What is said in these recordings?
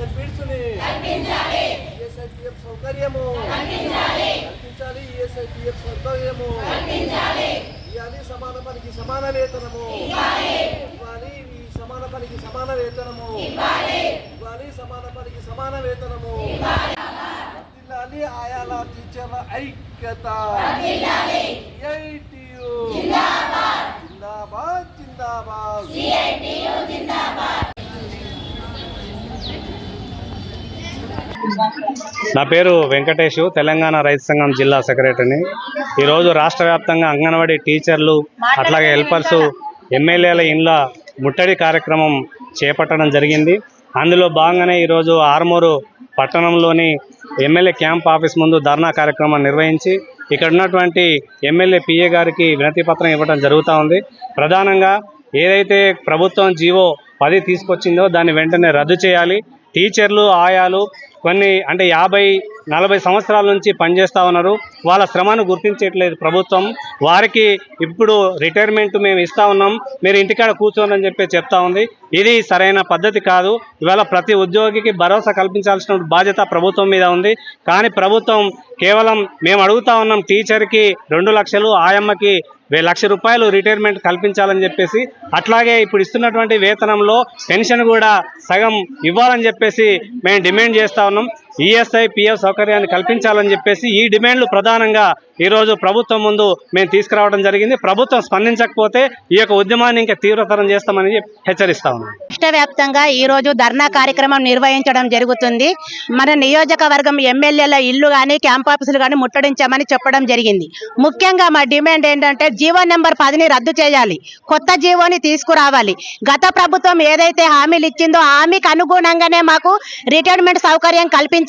Retirement బెనిఫిట్స్ని ESI PF సౌకర్యము. కల్పించాలి. ESI PF సౌకర్యము. ఇవ్వాలి సమాన పనికి సమాన వేతనము. ఇవ్వాలి. ఈ సమాన పనికి సమాన వేతనము. ఇవ్వాలి. సమాన పనికి సమాన వేతనము. వర్ధిల్లాలి ఆయాల టీచర్ల ఐక్యత. నా పేరు వెంకటేష్ తెలంగాణ రైతు సంఘం జిల్లా సెక్రటరీని. ఈరోజు రాష్ట్ర వ్యాప్తంగా అంగన్వాడీ టీచర్లు అట్లాగే హెల్పర్స్ ఎమ్మెల్యేల ఇండ్ల ముట్టడి కార్యక్రమం చేపట్టడం జరిగింది. అందులో భాగంగానే ఈరోజు ఆర్మూరు పట్టణంలోని ఎమ్మెల్యే క్యాంప్ ఆఫీస్ ముందు ధర్నా కార్యక్రమం నిర్వహించి ఇక్కడ ఉన్నటువంటి ఎమ్మెల్యే పిఏ గారికి వినతి పత్రం ఇవ్వడం జరుగుతూ ఉంది. ప్రధానంగా ఏదైతే ప్రభుత్వం జీవో పది తీసుకొచ్చిందో దాన్ని వెంటనే రద్దు చేయాలి. టీచర్లు ఆయాలు కొన్ని అంటే యాభై నలభై సంవత్సరాల నుంచి పనిచేస్తూ ఉన్నారు. వాళ్ళ శ్రమను గుర్తించట్లేదు ప్రభుత్వం. వారికి ఇప్పుడు రిటైర్మెంట్ మేము ఇస్తా ఉన్నాం. మీరు ఇంటికాడ కూర్చోనని చెప్పి చెప్తా ఉంది. ఇది సరైన పద్ధతి కాదు. ఇవాళ ప్రతి ఉద్యోగికి భరోసా కల్పించాల్సిన బాధ్యత ప్రభుత్వం మీద ఉంది. కానీ ప్రభుత్వం కేవలం మేము అడుగుతా ఉన్నాం టీచర్కి రెండు లక్షలు ఆయమ్మకి వెయ్యి లక్ష రూపాయలు రిటైర్మెంట్ కల్పించాలని చెప్పేసి అట్లాగే ఇప్పుడు ఇస్తున్నటువంటి వేతనంలో పెన్షన్ కూడా సగం ఇవ్వాలని చెప్పేసి మేము డిమాండ్ చేస్తా ఉన్నాం. ఈఎస్ఐ పిఎఫ్ సౌకర్యాన్ని కల్పించాలని చెప్పేసి ఈ డిమాండ్లు ప్రధానంగా ఈరోజు ప్రభుత్వం ముందు మేము తీసుకురావడం జరిగింది. ప్రభుత్వం స్పందించకపోతే ఈ యొక్క ఉద్యమాన్ని ఇంకా తీవ్రతరం చేస్తామని హెచ్చరిస్తా ఉన్నాం. రాష్ట్రవ్యాప్తంగా ఈరోజు ఈ రోజు ధర్నా కార్యక్రమం నిర్వహించడం జరుగుతుంది. మన నియోజకవర్గం ఎమ్మెల్యేల ఇల్లు కానీ క్యాంప్ ఆఫీసులు కానీ ముట్టడించామని చెప్పడం జరిగింది. ముఖ్యంగా మా డిమాండ్ ఏంటంటే జీవో నెంబర్ పదిని రద్దు చేయాలి. కొత్త జీవోని తీసుకురావాలి. గత ప్రభుత్వం ఏదైతే హామీలు ఇచ్చిందో హామీకి అనుగుణంగానే మాకు రిటైర్మెంట్ సౌకర్యం కల్పించాలి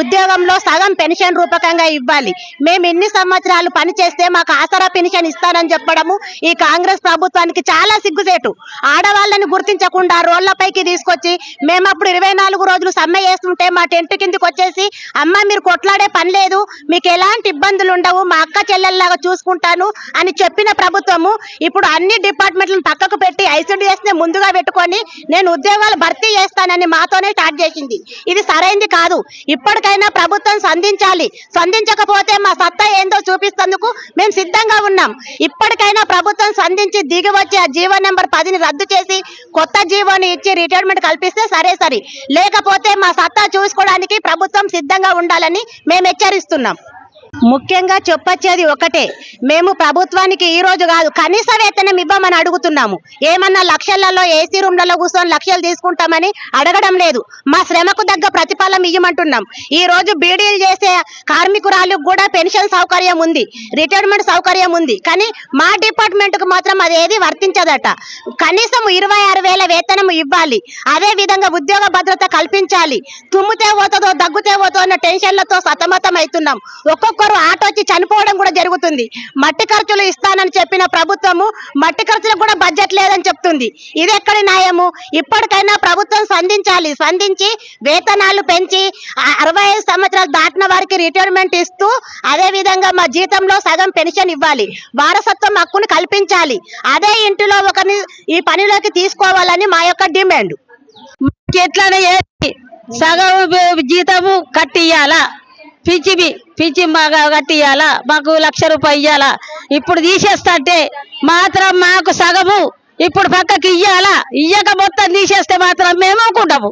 ఉద్యోగంలో సగం పెన్షన్ రూపకంగా ఇవ్వాలి. మేము ఎన్ని సంవత్సరాలు పని చేస్తే మాకు ఆసరా పెన్షన్ ఇస్తానని చెప్పడము ఈ కాంగ్రెస్ ప్రభుత్వానికి చాలా సిగ్గుసేటు ఆడవాళ్ళని గుర్తించకుండా రోడ్లపైకి తీసుకొచ్చి మేము అప్పుడు ఇరవై నాలుగు రోజులు సమ్మె చేస్తుంటే మా టెంట్ కిందకి వచ్చేసి అమ్మ మీరు కొట్లాడే పని లేదు. మీకు ఎలాంటి ఇబ్బందులు ఉండవు. మా అక్క చెల్లెల్లాగా చూసుకుంటాను అని చెప్పిన ప్రభుత్వము ఇప్పుడు అన్ని డిపార్ట్మెంట్లను పక్కకు పెట్టి ఐసీడీఎస్ని ముందుగా పెట్టుకొని నేను ఉద్యోగాలు భర్తీ చేస్తానని మాతోనే స్టార్ట్ చేసింది. ఇది సరైంది కాదు. ఇప్పటికైనా ప్రభుత్వం స్పందించాలి స్పందించకపోతే మా సత్తా ఏందో చూపిస్తందుకు మేము సిద్ధంగా ఉన్నాం. ఇప్పటికైనా ప్రభుత్వం స్పందించి దిగి వచ్చి ఆ జీవో నెంబర్ పదిని రద్దు చేసి కొత్త జీవోని ఇచ్చి రిటైర్మెంట్ కల్పిస్తే సరే సరే. లేకపోతే మా సత్తా చూసుకోవడానికి ప్రభుత్వం సిద్ధంగా ఉండాలని మేము హెచ్చరిస్తున్నాం. ముఖ్యంగా చెప్పొచ్చేది ఒకటే. మేము ప్రభుత్వానికి ఈ రోజు కాదు కనీస వేతనం ఇవ్వమని అడుగుతున్నాము. ఏమన్నా లక్షలలో ఏసీ రూమ్లలో కూర్చొని లక్షలు తీసుకుంటామని అడగడం లేదు. మా శ్రమకు తగ్గ ప్రతిఫలం ఇవ్వమంటున్నాం ఈ రోజు బీడీలు చేసే కార్మికురాలకు కూడా పెన్షన్ సౌకర్యం ఉంది రిటైర్మెంట్ సౌకర్యం ఉంది. కానీ మా డిపార్ట్మెంట్కు మాత్రం అది ఏది వర్తించదట. కనీసం ఇరవై ఆరు వేల వేతనం ఇవ్వాలి. అదే విధంగా ఉద్యోగ భద్రత కల్పించాలి. తుమ్మితే పోతుందో దగ్గుతే పోతుందో అన్న టెన్షన్లతో సతమతం అవుతున్నాం ఒక్కొక్క ఆటో వచ్చి చనిపోవడం కూడా జరుగుతుంది. మట్టి ఖర్చులు ఇస్తానని చెప్పిన ప్రభుత్వము మట్టి ఖర్చులకు కూడా బడ్జెట్ లేదని చెప్తుంది. ఇది ఎక్కడ న్యాయము? ఇప్పటికైనా ప్రభుత్వం స్పందించాలి. స్పందించి వేతనాలు పెంచి ఆ అరవై ఐదు సంవత్సరాలు దాటిన వారికి రిటైర్మెంట్ ఇస్తూ అదే విధంగా మా జీతంలో సగం పెన్షన్ ఇవ్వాలి. వారసత్వం హక్కును కల్పించాలి. అదే ఇంటిలో ఒకరిని ఈ పనిలోకి తీసుకోవాలని మా యొక్క డిమాండ్. ఎట్లనే సగం జీతము కట్టియాలా పిచ్చివి పిచ్చి బాగా కట్టియాలా మాకు లక్ష రూపాయలు ఇవ్వాలా ఇప్పుడు తీసేస్తంటే మాత్రం మాకు సగము ఇప్పుడు పక్కకి ఇయ్యాలా? ఇయ్యక మొత్తం తీసేస్తే మాత్రం మేము అనుకుంటాము